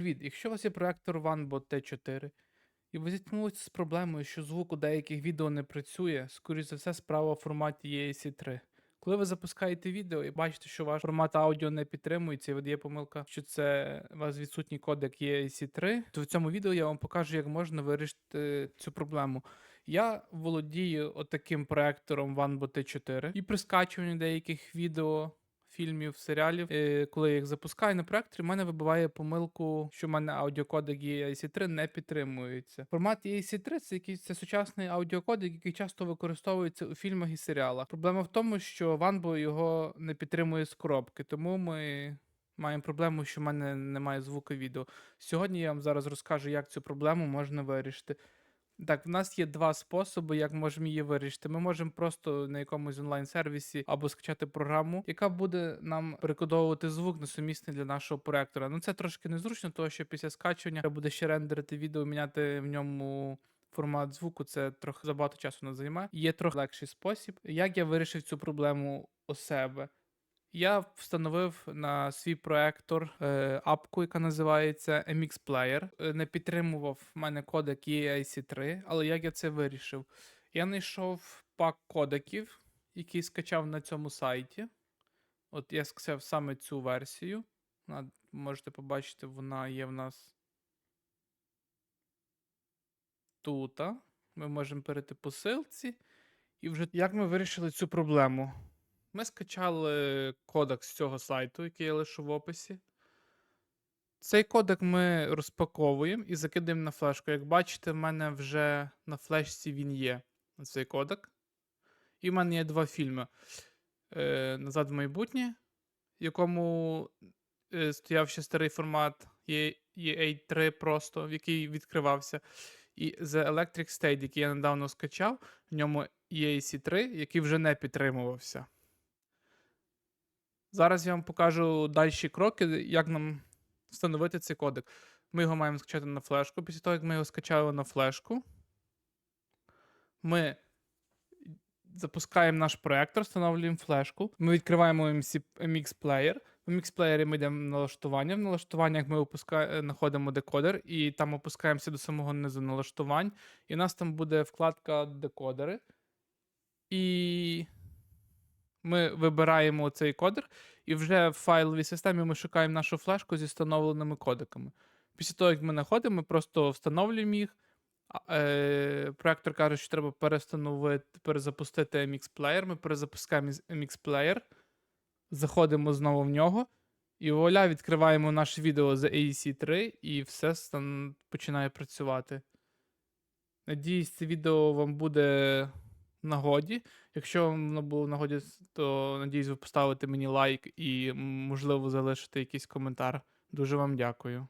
Привіт, якщо у вас є проектор OneBot T4, і ви зіткнулися з проблемою, що звук у деяких відео не працює, скоріш за все, справа в форматі EAC3. Коли ви запускаєте відео і бачите, що ваш формат аудіо не підтримується і видає помилка, що це у вас відсутній кодек EAC3, то в цьому відео я вам покажу, як можна вирішити цю проблему. Я володію отаким проектором OneBot T4 і при скачуванні деяких відео фільмів, серіалів, е, коли я їх запускаю на проекторі, в мене вибиває помилку, що в мене аудіокодек EAC3 не підтримується. Формат EAC3 це якийсь це сучасний аудіокодек, який часто використовується у фільмах і серіалах. Проблема в тому, що Ванбо його не підтримує з коробки, тому ми. Маємо проблему, що в мене немає звуку відео. Сьогодні я вам зараз розкажу, як цю проблему можна вирішити. Так, в нас є два способи, як можемо її вирішити. Ми можемо просто на якомусь онлайн-сервісі або скачати програму, яка буде нам перекодовувати звук на сумісний для нашого проектора. Ну це трошки незручно, тому що після скачування треба буде ще рендерити відео, міняти в ньому. Формат звуку це трохи забагато часу не займає. Є трохи легший спосіб. Як я вирішив цю проблему у себе? Я встановив на свій проектор е, апку, яка називається MX Player. Е, Не підтримував в мене кодек EIC3, але як я це вирішив? Я знайшов пак кодеків, який скачав на цьому сайті. От я скачав саме цю версію. Можете побачити, вона є в нас тут. Ми можемо перейти по ссылці. І вже як ми вирішили цю проблему? Ми скачали кодек з цього сайту, який я лишу в описі. Цей кодек ми розпаковуємо і закидаємо на флешку. Як бачите, в мене вже на флешці він є. Цей кодек. І в мене є два фільми. Е, Назад в майбутнє, в якому е, стояв ще старий формат EA3 просто, в який відкривався. І The Electric State, який я недавно скачав, в ньому EAC3, який вже не підтримувався. Зараз я вам покажу далі кроки, як нам встановити цей кодек. Ми його маємо скачати на флешку. Після того, як ми його скачали на флешку, ми запускаємо наш проектор, встановлюємо флешку. Ми відкриваємо MX Player. В MX Player ми йдемо в налаштування. В налаштуваннях ми знаходимо декодер, і там опускаємося до самого низу налаштувань. І у нас там буде вкладка декодери. І ми вибираємо цей кодер, і вже в файловій системі ми шукаємо нашу флешку зі встановленими кодеками. Після того, як ми знаходимо, ми просто встановлюємо їх. Е, проектор каже, що треба перестановити, перезапустити MX Player. Ми перезапускаємо MX Player, заходимо знову в нього. І вуаля, відкриваємо наше відео за AEC3, і все починає працювати. Надіюсь, це відео вам буде нагоді. Якщо вам було нагоді, то надіюсь, ви поставите мені лайк і, можливо, залишите якийсь коментар. Дуже вам дякую.